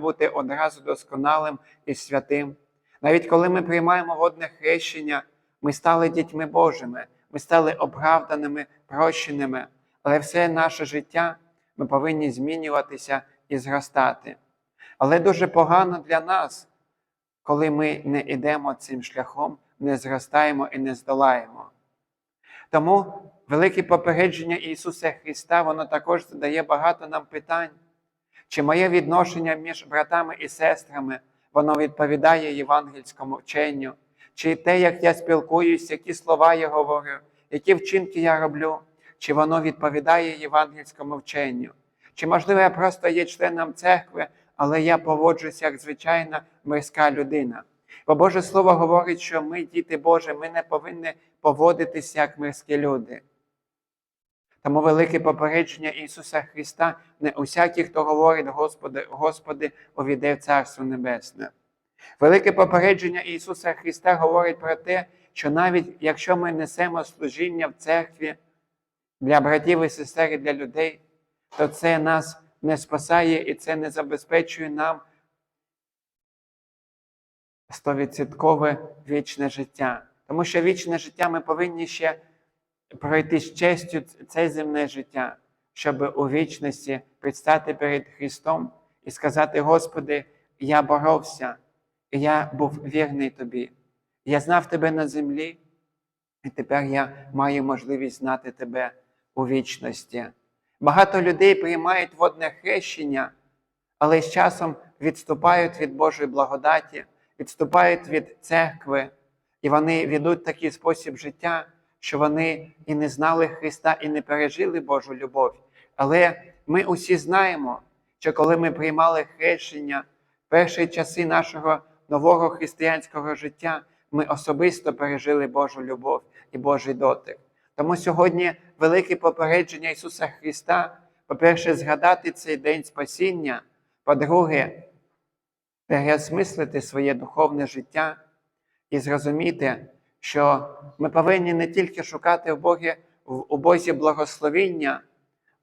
бути одразу досконалим і святим. Навіть коли ми приймаємо водне хрещення, ми стали дітьми Божими, ми стали оправданими, прощеними, але все наше життя ми повинні змінюватися і зростати. Але дуже погано для нас, коли ми не йдемо цим шляхом, не зростаємо і не здолаємо. Тому велике попередження Ісуса Христа, воно також задає багато нам питань. Чи моє відношення між братами і сестрами, воно відповідає євангельському вченню? Чи те, як я спілкуюся, які слова я говорю, які вчинки я роблю, чи воно відповідає євангельському вченню? Чи, можливо, я просто є членом церкви, але я поводжуся як звичайна мирська людина? Бо Боже Слово говорить, що ми, діти Божі, ми не повинні поводитися як мирські люди. Тому велике попередження Ісуса Христа не усякий, хто говорить, Господи, Господи, увійде в Царство Небесне. Велике попередження Ісуса Христа говорить про те, що навіть якщо ми несемо служіння в церкві для братів і сестер і для людей, то це нас не спасає і це не забезпечує нам стовідсоткове вічне життя. Тому що вічне життя ми повинні ще пройти з честю це земне життя, щоб у вічності предстати перед Христом і сказати: Господи, я боровся, я був вірний Тобі. Я знав Тебе на землі, і тепер я маю можливість знати Тебе у вічності. Багато людей приймають водне хрещення, але з часом відступають від Божої благодаті, відступають від церкви, і вони ведуть такий спосіб життя, що вони і не знали Христа, і не пережили Божу любов. Але ми усі знаємо, що коли ми приймали хрещення перші часи нашого нового християнського життя, ми особисто пережили Божу любов і Божий дотик. Тому сьогодні велике попередження Ісуса Христа, по-перше, згадати цей день спасіння, по-друге, переосмислити своє духовне життя і зрозуміти, що ми повинні не тільки шукати в Богі, у Бозі благословіння,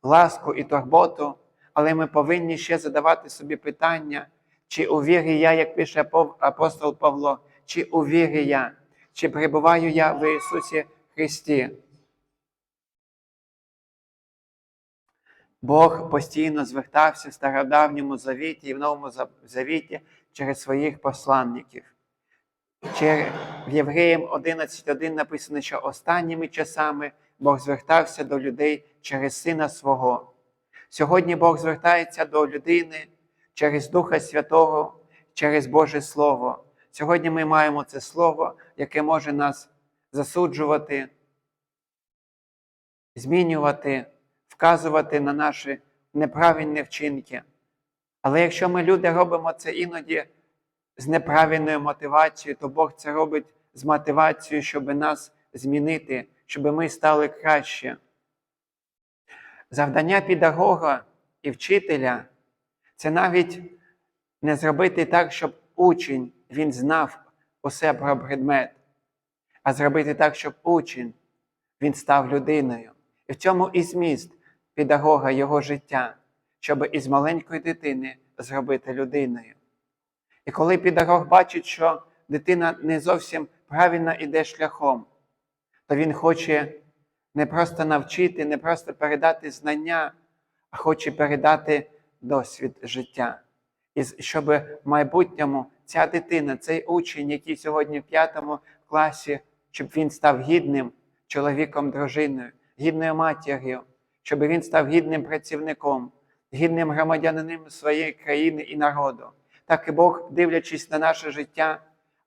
ласку і турботу, але ми повинні ще задавати собі питання, чи у вірі я, як пише апостол Павло, чи у вірі я, чи перебуваю я в Ісусі Христі. Бог постійно звертався в стародавньому завіті і в новому завіті через своїх посланників. В Євреям 11.1 написано, що останніми часами Бог звертався до людей через Сина Свого. Сьогодні Бог звертається до людини через Духа Святого, через Боже Слово. Сьогодні ми маємо це Слово, яке може нас засуджувати, змінювати, вказувати на наші неправильні вчинки. Але якщо ми люди робимо це іноді з неправильною мотивацією, то Бог це робить з мотивацією, щоб нас змінити, щоб ми стали краще. Завдання педагога і вчителя це навіть не зробити так, щоб учень він знав усе про предмет, а зробити так, щоб учень він став людиною. І в цьому і зміст педагога його життя, щоб із маленької дитини зробити людиною. І коли педагог бачить, що дитина не зовсім правильно йде шляхом, то він хоче не просто навчити, не просто передати знання, а хоче передати досвід життя. І щоб в майбутньому ця дитина, цей учень, який сьогодні в п'ятому класі, щоб він став гідним чоловіком, дружиною, гідною матір'ю, щоб він став гідним працівником, гідним громадянином своєї країни і народу. Так і Бог, дивлячись на наше життя,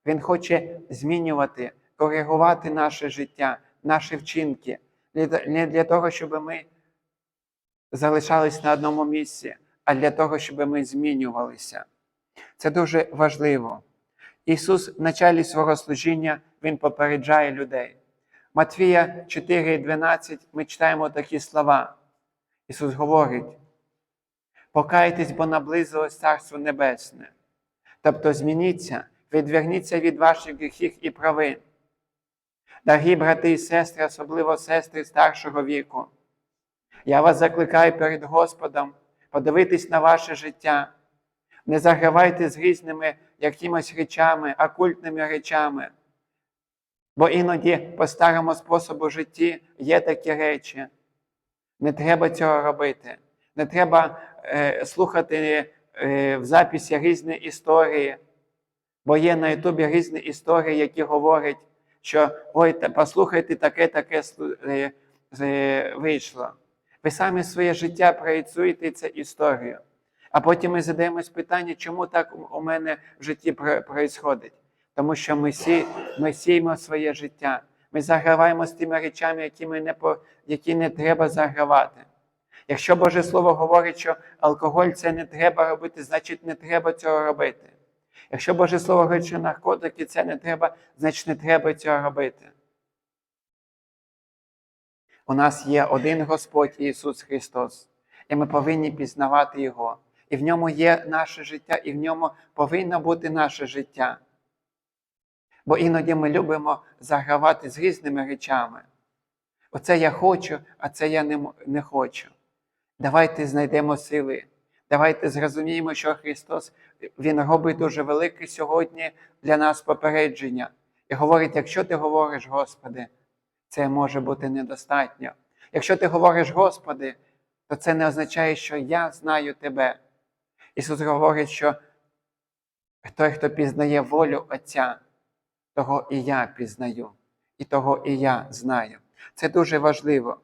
Він хоче змінювати, коригувати наше життя, наші вчинки, не для того, щоб ми залишались на одному місці, а для того, щоб ми змінювалися. Це дуже важливо. Ісус в началі свого служіння Він попереджає людей. Матвія 4,12 ми читаємо такі слова. Ісус говорить: покайтесь, бо наблизилось Царство Небесне. Тобто змініться, відверніться від ваших гріхів і провин. Дорогі брати і сестри, особливо сестри старшого віку, я вас закликаю перед Господом подивитись на ваше життя, Не загравайте з різними якимось речами, окультними речами. Бо іноді по старому способу житті є такі речі. Не треба цього робити. Не треба е, слухати в записі різні історії, бо є на Ютубі різні історії, які говорять, що ой, послухайте, таке, таке е, е, вийшло. Ви самі своє життя проєцюєте цю історію. А потім ми задаємось питання, чому так у мене в житті проїсходить. Тому що ми, сі, ми сіємо своє життя. Ми заграваємо з тими речами, які, ми не, які не треба загравати. Якщо Боже Слово говорить, що алкоголь це не треба робити, значить не треба цього робити. Якщо Боже Слово говорить, що наркотики це не треба, значить не треба цього робити. У нас є один Господь Ісус Христос, і ми повинні пізнавати Його. І в ньому є наше життя, і в ньому повинно бути наше життя. Бо іноді ми любимо загравати з різними речами. Оце я хочу, а це я не, хочу. Давайте знайдемо сили. Давайте зрозуміємо, що Христос Він робить дуже велике сьогодні для нас попередження. І говорить: якщо ти говориш, Господи, це може бути недостатньо. Якщо ти говориш, Господи, то це не означає, що я знаю Тебе. Ісус говорить, що той, хто пізнає волю Отця, того і я пізнаю, і того і я знаю. Це дуже важливо.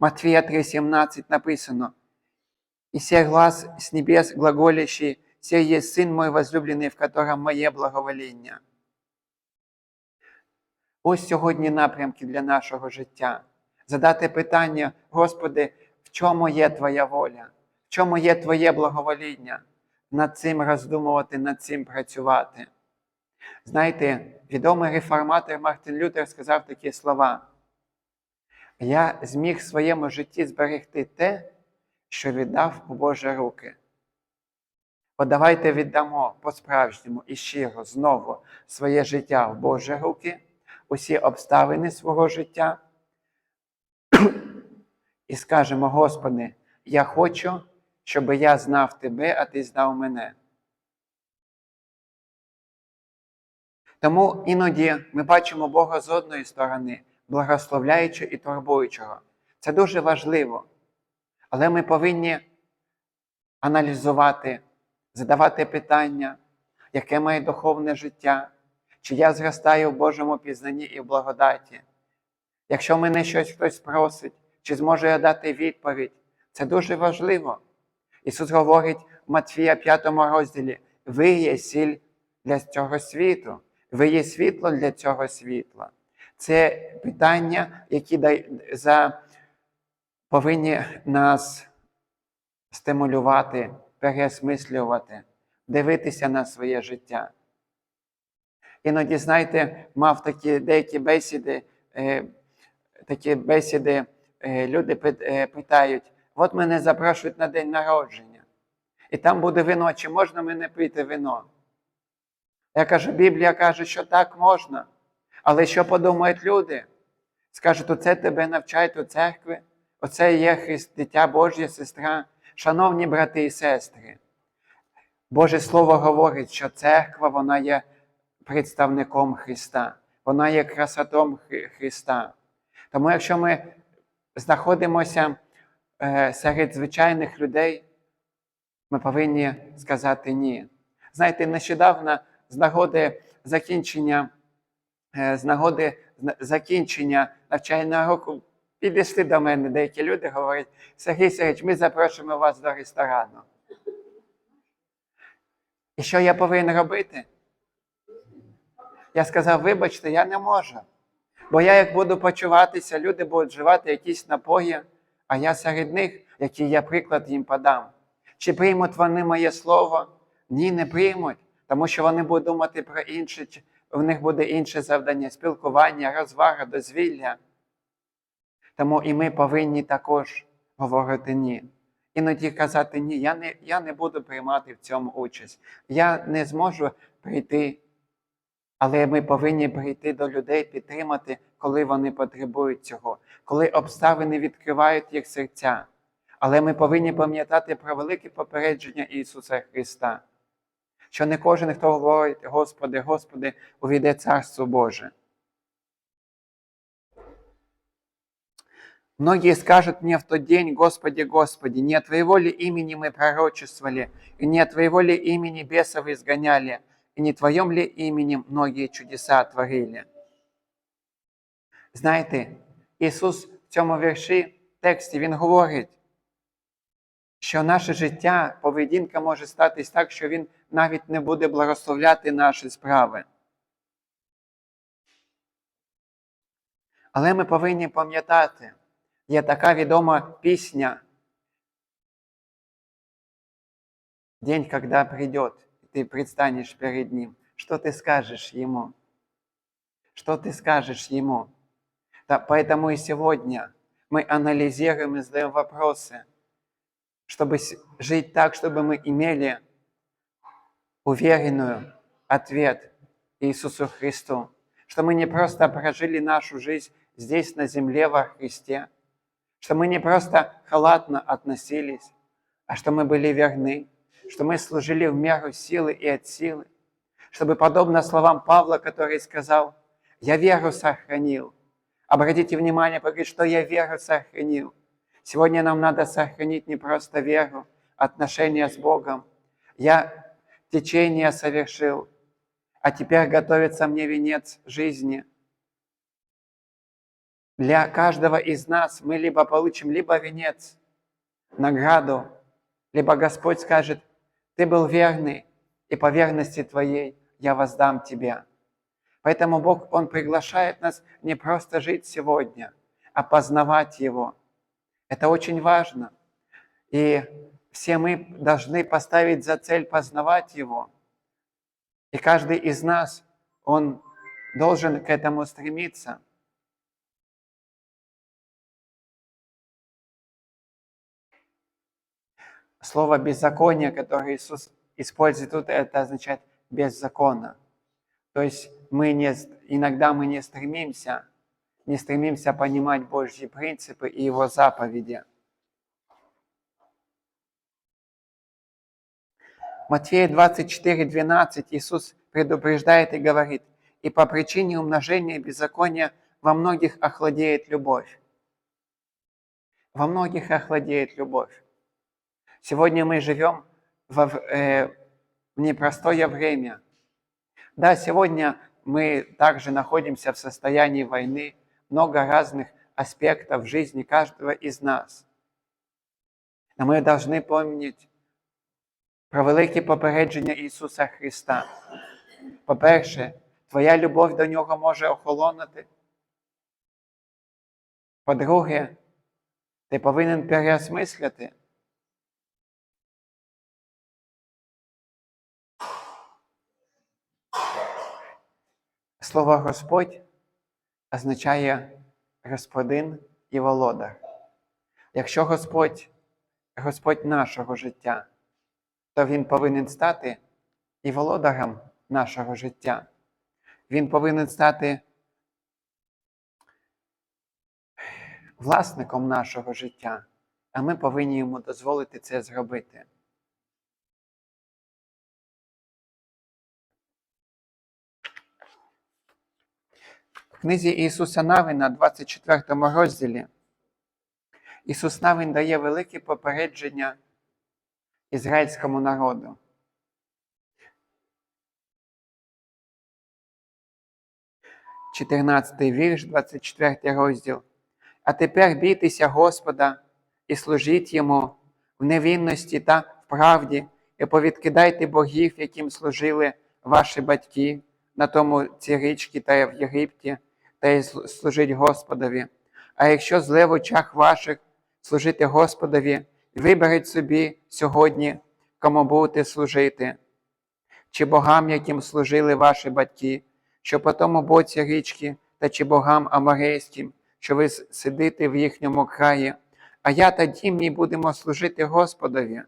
Матвія 3,17 написано: «И сей глаз с небес глаголящий, сей есть Сын мой возлюбленный, в котором моє благовоління. Ось сьогодні напрямки для нашого життя. Задати питання, Господи, в чому є Твоя воля? В чому є Твоє благовоління? Над цим роздумувати, над цим працювати. Знаєте, відомий реформатор Мартин Лютер сказав такі слова. Я зміг в своєму житті зберегти те, що віддав у Божі руки. От давайте віддамо по-справжньому і щиро знову своє життя в Божі руки, усі обставини свого життя. І скажемо, Господи, я хочу, щоб я знав Тебе, а Ти знав мене. Тому іноді ми бачимо Бога з одної сторони, благословляючого і турбуючого. Це дуже важливо. Але ми повинні аналізувати, задавати питання, яке моє духовне життя, чи я зростаю в Божому пізнанні і в благодаті. Якщо мене щось хтось просить, чи зможу я дати відповідь, це дуже важливо. Ісус говорить в Матфія 5 розділі: ви є сіль для цього світу, ви є світло для цього світла. Це питання, які за, повинні нас стимулювати, переосмислювати, дивитися на своє життя. Іноді, знаєте, мав такі деякі бесіди, е, такі бесіди, е, люди е, питають: от мене запрошують на день народження, і там буде вино, чи можна мене пити вино? Я кажу, Біблія каже, що так можна. Але що подумають люди? Скажуть, оце тебе навчають у церкві, оце є Христ, дитя Божє, сестра. Шановні брати і сестри, Боже Слово говорить, що церква вона є представником Христа, вона є красотом Христа. Тому якщо ми знаходимося е, серед звичайних людей, ми повинні сказати ні. Знаєте, нещодавно з нагоди закінчення, з нагоди закінчення навчального року підійшли до мене деякі люди, говорять, Сергій Сергійович, ми запрошуємо вас до ресторану. І що я повинен робити? Я сказав, вибачте, я не можу. Бо я як буду почуватися, люди будуть вживати якісь напої, а я серед них, який я приклад їм подам. Чи приймуть вони моє слово? Ні, не приймуть, тому що вони будуть думати про інше, у них буде інше завдання спілкування, розвага, дозвілля. Тому і ми повинні також говорити ні. Іноді казати ні, я не, я не буду приймати в цьому участь. Я не зможу прийти, але ми повинні прийти до людей, підтримати, коли вони потребують цього, коли обставини відкривають їх серця. Але ми повинні пам'ятати про велике попередження Ісуса Христа, що не кожен, хто говорить, Господи, Господи, увійде Царство Боже. Многие скажут мне в тот день, Господи, Господи, не от Твоего ли имени мы пророчествовали, и не от Твоего ли имени бесов изгоняли, и не Твоем ли именем многие чудеса творили? Знаєте, Ісус в цьому вірші, тексті, Він говорить, що наше життя, поведінка може статись так, що Він навіть не буде благословляти наші справи. Але ми повинні пам'ятати, є така відома пісня День, когда придет, и ты предстанешь перед Ним. Что ты скажешь Ему? Что ты скажешь Ему? Да, поэтому и сегодня мы анализируем и задаем вопросы, чтобы жить так, чтобы мы имели уверенную ответ Иисусу Христу, что мы не просто прожили нашу жизнь здесь на земле во Христе, что мы не просто халатно относились, а что мы были верны, что мы служили в меру силы и от силы, чтобы, подобно словам Павла, который сказал, «Я веру сохранил», обратите внимание, говорит, что я веру сохранил. Сегодня нам надо сохранить не просто веру, отношения с Богом. Я течение совершил, а теперь готовится мне венец жизни. Для каждого из нас мы либо получим либо венец, награду, либо Господь скажет, ты был верный, и по верности твоей я воздам тебя. Поэтому Бог, Он приглашает нас не просто жить сегодня, а познавать Его. Это очень важно. И все мы должны поставить за цель познавать Его. И каждый из нас, он должен к этому стремиться. Слово беззаконие, которое Иисус использует тут, это означает без закона. То есть мы не, иногда мы не стремимся, не стремимся понимать Божьи принципы и Его заповеди. Матфея 24, 12 Иисус предупреждает и говорит, «И по причине умножения беззакония во многих охладеет любовь». Во многих охладеет любовь. Сегодня мы живем в, э, в непростое время. Да, сегодня мы также находимся в состоянии войны, много разных аспектов жизни каждого из нас. Но ми должны помнити про велике попередження Ісуса Христа. По-перше, твоя любов до Нього може охолонути. По-друге, ти повинен переосмислити. Слово Господь означає Господин і володар. Якщо Господь, Господь нашого життя, то Він повинен стати і володарем нашого життя. Він повинен стати власником нашого життя, а ми повинні йому дозволити це зробити. Книзі Ісуса Навина, 24 розділі, Ісус Навин дає велике попередження ізраїльському народу. Чотирнадцятий вірш, 24 розділ. А тепер бійтеся Господа і служіть Йому в невинності та в правді, і повідкидайте богів, яким служили ваші батьки на тому ці річки та в Єгипті, та й служить Господові. А якщо зле в очах ваших служити Господові, виберіть собі сьогодні, кому будете служити, чи богам, яким служили ваші батьки, що по тому боці річки, та чи богам аморейським, що ви сидите в їхньому краї, а я та дім мій будемо служити Господові.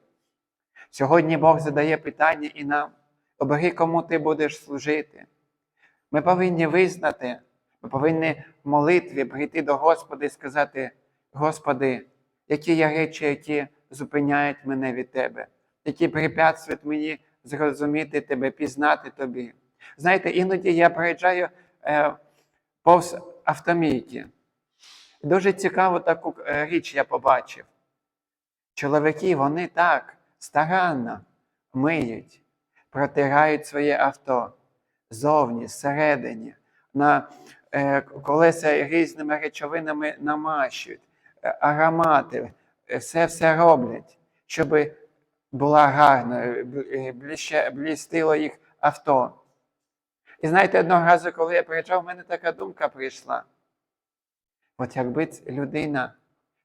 Сьогодні Бог задає питання і нам, обери, кому ти будеш служити. Ми повинні визнати, ми повинні в молитві прийти до Господа і сказати: Господи, які є речі, які зупиняють мене від тебе, які препятствують мені зрозуміти тебе, пізнати тобі. Знаєте, іноді я проїжджаю е, повз автомійки. Дуже цікаву таку е, річ я побачив. Чоловіки, вони так старанно миють, протирають своє авто зовні, зсередині, на колеса різними речовинами намащують, е, аромати, е, все все роблять, щоб була гарна, е, е, блістило їх авто. І знаєте, одного разу, коли я приїжджав, в мене така думка прийшла. От якби людина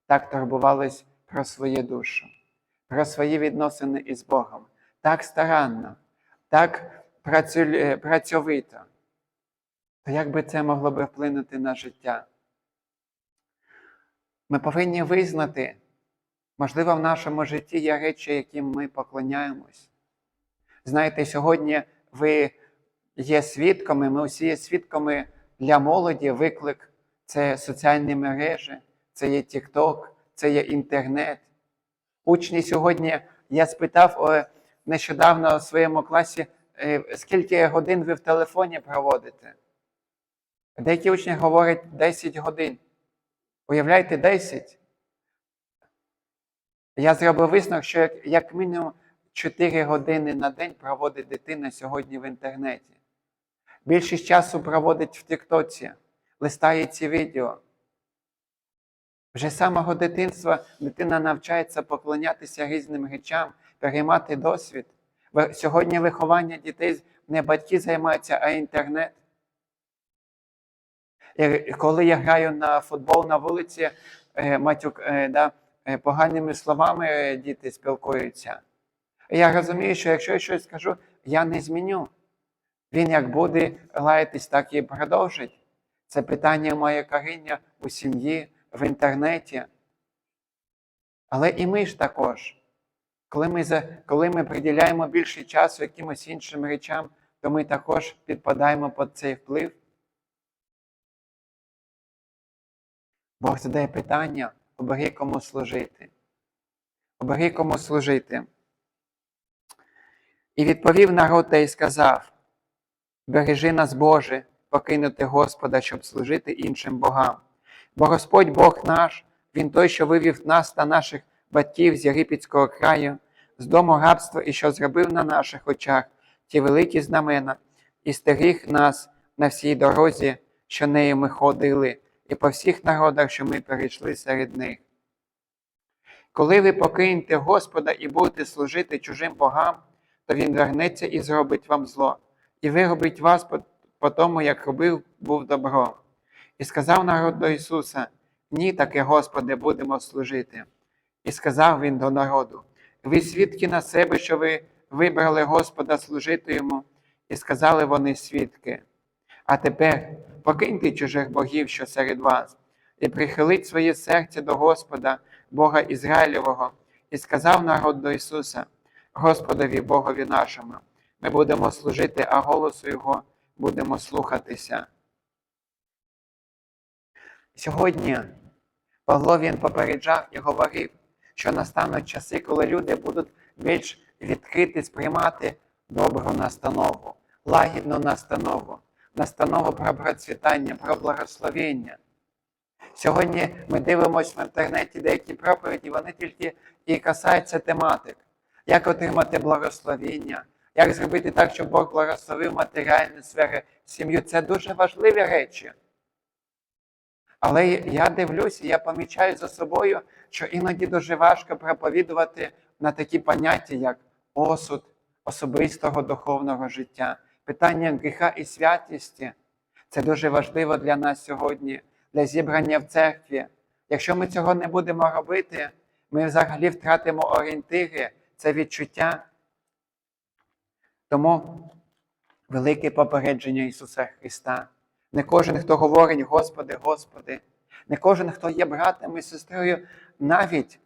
так турбувалась про свою душу, про свої відносини із Богом, так старанно, так працю- е, працьовито, то як би це могло би вплинути на життя? Ми повинні визнати, можливо, в нашому житті є речі, яким ми поклоняємось. Знаєте, сьогодні ви є свідками, ми всі є свідками для молоді, виклик це соціальні мережі, це є TikTok, це є інтернет. Учні сьогодні, я спитав нещодавно у своєму класі, е, скільки годин ви в телефоні проводите. Деякі учні говорять 10 годин. Уявляєте, 10? Я зробив висновок, що як, як мінімум 4 години на день проводить дитина сьогодні в інтернеті. Більшість часу проводить в Тіктоці, листає ці відео. Вже з самого дитинства дитина навчається поклонятися різним речам, переймати досвід. Сьогодні виховання дітей не батьки займаються, а інтернет. І коли я граю на футбол на вулиці, е, матюк, е, да, е, поганими словами е, діти спілкуються. Я розумію, що якщо я щось скажу, я не зміню. Він як буде лаятись, так і продовжить. Це питання має коріння у сім'ї, в інтернеті. Але і ми ж також. Коли ми, за, коли ми приділяємо більше часу якимось іншим речам, то ми також підпадаємо під цей вплив. Бог задає питання, обери кому служити. Обери кому служити. І відповів народ та й сказав: Бережи нас, Боже, покинути Господа, щоб служити іншим богам. Бо Господь Бог наш, Він той, що вивів нас та наших батьків з Єгипетського краю, з дому рабства і що зробив на наших очах ті великі знамена, і стеріг нас на всій дорозі, що нею ми ходили, і по всіх народах, що ми перейшли серед них. Коли ви покинете Господа і будете служити чужим богам, то Він вернеться і зробить вам зло, і виробить вас по, тому, як робив був добро. І сказав народ до Ісуса: Ні, таке, Господи, будемо служити. І сказав він до народу: Ви свідки на себе, що ви вибрали Господа служити йому, і сказали вони свідки. А тепер покиньте чужих богів, що серед вас, і прихиліть своє серце до Господа, Бога Ізраїлевого, і сказав народ до Ісуса, Господові Богові нашому, ми будемо служити, а голосу Його будемо слухатися. Сьогодні Павло він попереджав і говорив, що настануть часи, коли люди будуть більш відкриті сприймати добру настанову, лагідну настанову, настанову про процвітання, про благословення. Сьогодні ми дивимося в інтернеті деякі проповіді, вони тільки і касаються тематик, як отримати благословення, як зробити так, щоб Бог благословив матеріальні сфери, сім'ю. Це дуже важливі речі. Але я дивлюся, я помічаю за собою, що іноді дуже важко проповідувати на такі поняття, як осуд особистого духовного життя, питання гріха і святісті. Це дуже важливо для нас сьогодні, для зібрання в церкві. Якщо ми цього не будемо робити, ми взагалі втратимо орієнтири, це відчуття. Тому велике попередження Ісуса Христа. Не кожен, хто говорить, Господи, Господи, не кожен, хто є братом і сестрою, навіть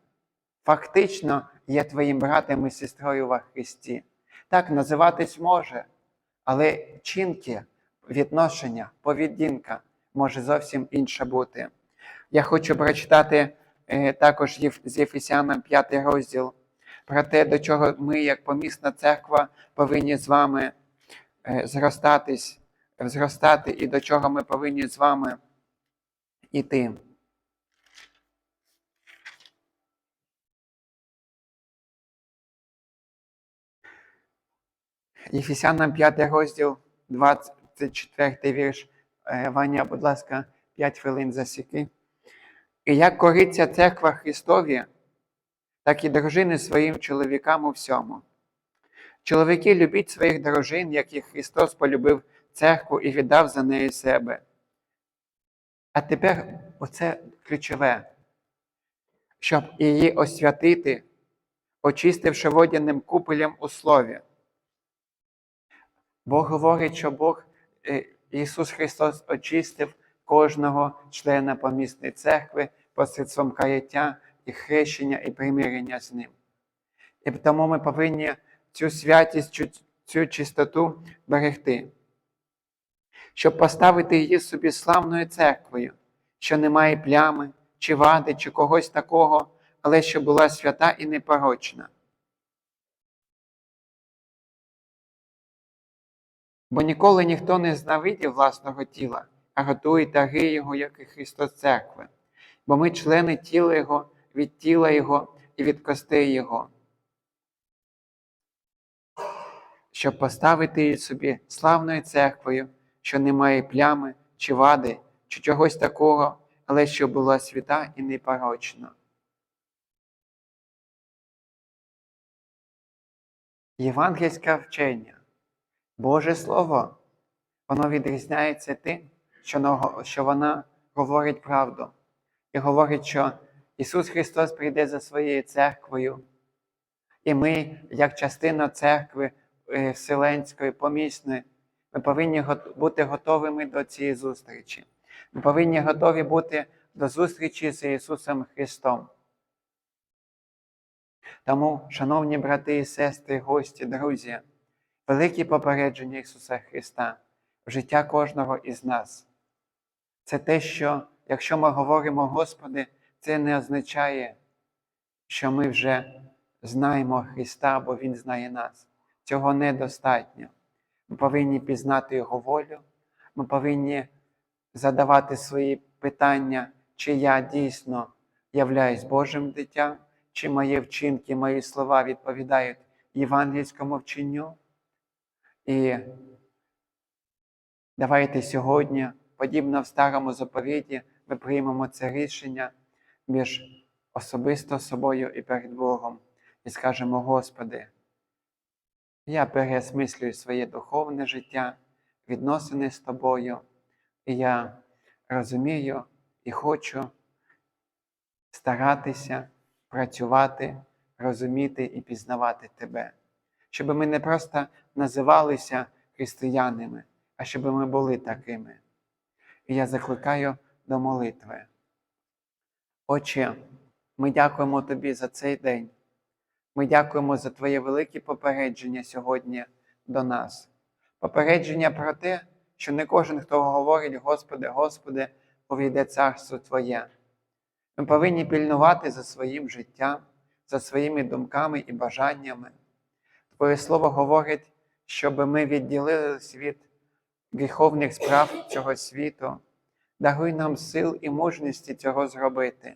фактично є твоїм братом і сестрою во Христі. Так називатись може, але чинки, відношення, поведінка може зовсім інша бути. Я хочу прочитати е, також з Єфесянам 5 розділ, про те, до чого ми, як помісна церква, повинні з вами е, зростатись, зростати і до чого ми повинні з вами йти. Єфесянам 5 розділ, 24 вірш. Е, Ваня, будь ласка, 5 хвилин засіки. І як кориться церква Христові, так і дружини своїм чоловікам у всьому. Чоловіки любіть своїх дружин, як і Христос полюбив церкву і віддав за неї себе. А тепер оце ключове, щоб її освятити, очистивши водяним купелем у слові. Бог говорить, що Бог, е, Ісус Христос очистив кожного члена помісної церкви посредством каяття і хрещення і примирення з ним. І тому ми повинні цю святість, цю, чистоту берегти, щоб поставити її собі славною церквою, що не має плями, чи вади, чи когось такого, але що була свята і непорочна. Бо ніколи ніхто не знавидів власного тіла, а готує таги Його, як і Христос Церкви. Бо ми члени тіла Його, від тіла Його і від костей Його. Щоб поставити її собі славною церквою, що не має плями, чи вади, чи чогось такого, але що була свята і непорочна. Євангельське вчення. Боже Слово, воно відрізняється тим, що вона говорить правду. І говорить, що Ісус Христос прийде за своєю церквою, і ми, як частина церкви е, Вселенської, помісної, ми повинні бути готовими до цієї зустрічі. Ми повинні готові бути до зустрічі з Ісусом Христом. Тому, шановні брати і сестри, гості, друзі, великі попередження Ісуса Христа в життя кожного із нас. Це те, що якщо ми говоримо Господи, це не означає, що ми вже знаємо Христа, бо Він знає нас. Цього недостатньо. Ми повинні пізнати Його волю, ми повинні задавати свої питання, чи я дійсно являюсь Божим дитям, чи мої вчинки, мої слова відповідають євангельському вченню. І давайте сьогодні, подібно в старому заповіті, ми приймемо це рішення між особисто собою і перед Богом. І скажемо, Господи, я переосмислюю своє духовне життя, відносини з Тобою, і я розумію і хочу старатися, працювати, розуміти і пізнавати Тебе, щоб ми не просто називалися християнами, а щоб ми були такими. І я закликаю до молитви. Отче, ми дякуємо Тобі за цей день. Ми дякуємо за Твоє велике попередження сьогодні до нас. Попередження про те, що не кожен, хто говорить, Господи, Господи, увійде царство Твоє. Ми повинні пільнувати за своїм життям, за своїми думками і бажаннями. Твоє Слово говорить, щоб ми відділились від гріховних справ цього світу. Даруй нам сил і мужності цього зробити.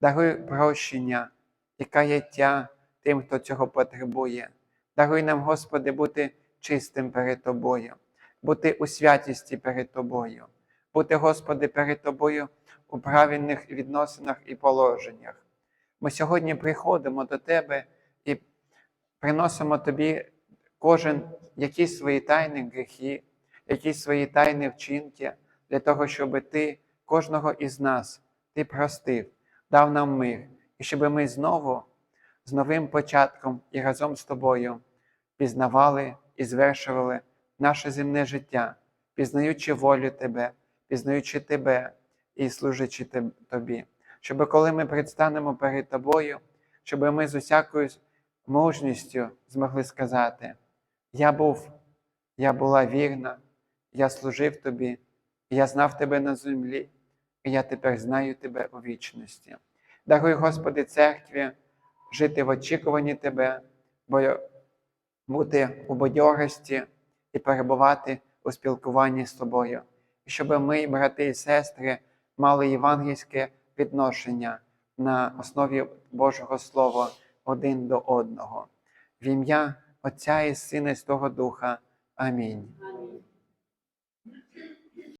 Даруй прощення і каяття тим, хто цього потребує. Даруй нам, Господи, бути чистим перед Тобою, бути у святісті перед Тобою, бути, Господи, перед Тобою у правильних відносинах і положеннях. Ми сьогодні приходимо до Тебе приносимо Тобі кожен якісь свої тайні гріхи, якісь свої тайні вчинки, для того, щоб Ти кожного із нас Ти простив, дав нам мир, і щоб ми знову з новим початком і разом з тобою пізнавали і звершували наше земне життя, пізнаючи волю Тебе, пізнаючи Тебе і служачи Тобі. Щоб коли ми предстанемо перед Тобою, щоб ми з усякою мужністю змогли сказати: Я був, я була вірна, я служив Тобі, я знав Тебе на землі, і я тепер знаю Тебе у вічності. Даруй, Господи, церкві, жити в очікуванні Тебе, бути у бадьорості і перебувати у спілкуванні з Тобою. Щоб ми, брати і сестри, мали євангельське відношення на основі Божого Слова один до одного. В ім'я Отця і Сина і Святого Духа. Амінь.